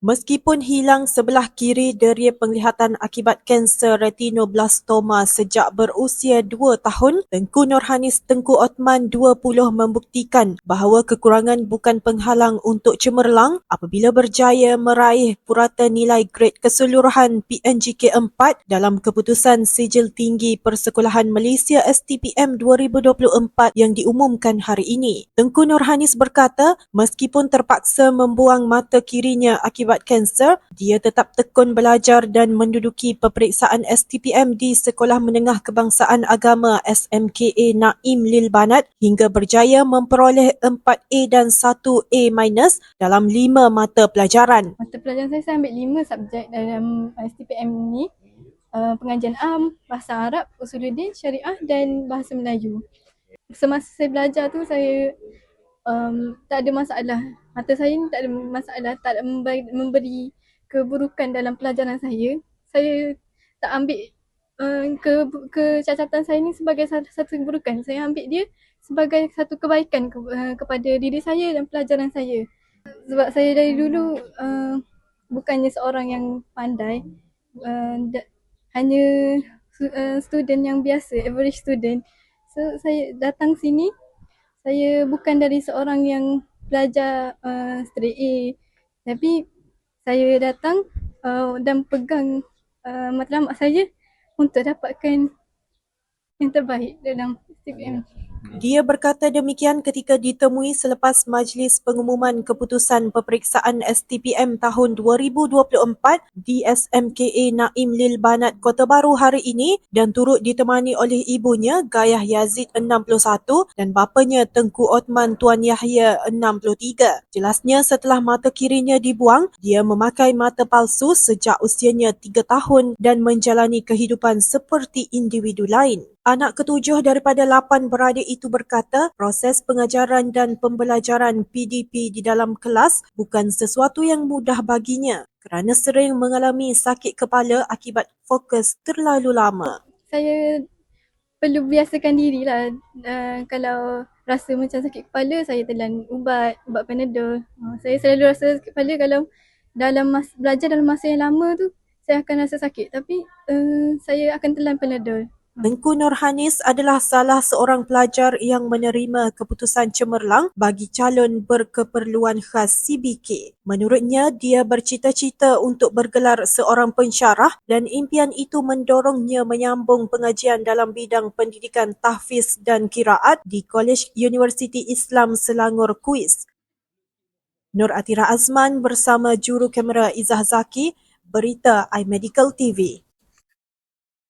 Meskipun hilang sebelah kiri deria penglihatan akibat kanser retinoblastoma sejak berusia 2 tahun, Tengku Nurhanis Tengku Otman 20 membuktikan bahawa kekurangan bukan penghalang untuk cemerlang apabila berjaya meraih purata nilai grade keseluruhan PNGK 4 dalam keputusan Sijil Tinggi Persekolahan Malaysia STPM 2024 yang diumumkan hari ini. Tengku Nurhanis berkata, meskipun terpaksa membuang mata kirinya akibat akibat kanser, dia tetap tekun belajar dan menduduki peperiksaan STPM di Sekolah Menengah Kebangsaan Agama SMKA Naim Lil Banat hingga berjaya memperoleh 4A dan 1A minus dalam 5 mata pelajaran. Mata pelajaran saya, saya ambil 5 subjek dalam STPM ini. Uh, pengajian am, bahasa Arab, usuluddin, syariah dan bahasa Melayu. Semasa saya belajar tu saya um, tak ada masalah. Mata saya ni tak ada masalah, tak ada memberi keburukan dalam pelajaran saya. Saya tak ambil uh, ke kecacatan saya ni sebagai satu keburukan. Saya ambil dia sebagai satu kebaikan ke, uh, kepada diri saya dan pelajaran saya. Sebab saya dari dulu uh, bukannya seorang yang pandai. Uh, da- hanya uh, student yang biasa, average student. So saya datang sini saya bukan dari seorang yang belajar uh, straight A tapi saya datang uh, dan pegang uh, matlamat saya untuk dapatkan yang terbaik dalam STPM. Dia berkata demikian ketika ditemui selepas majlis pengumuman keputusan peperiksaan STPM tahun 2024 di SMKA Naim Lil Banat Kota Baru hari ini dan turut ditemani oleh ibunya Gayah Yazid 61 dan bapanya Tengku Otman Tuan Yahya 63. Jelasnya setelah mata kirinya dibuang, dia memakai mata palsu sejak usianya 3 tahun dan menjalani kehidupan seperti individu lain. Anak ketujuh daripada lapan beradik itu berkata proses pengajaran dan pembelajaran PDP di dalam kelas bukan sesuatu yang mudah baginya kerana sering mengalami sakit kepala akibat fokus terlalu lama. Saya perlu biasakan dirilah uh, kalau rasa macam sakit kepala saya telan ubat, ubat Panadol. Uh, saya selalu rasa sakit kepala kalau dalam belajar dalam masa yang lama tu saya akan rasa sakit tapi uh, saya akan telan Panadol. Tengku Nurhanis adalah salah seorang pelajar yang menerima keputusan cemerlang bagi calon berkeperluan khas CBK. Menurutnya, dia bercita-cita untuk bergelar seorang pensyarah dan impian itu mendorongnya menyambung pengajian dalam bidang pendidikan tahfiz dan kiraat di Kolej Universiti Islam Selangor Kuis. Nur Atira Azman bersama juru kamera Izzah Zaki, Berita iMedical TV.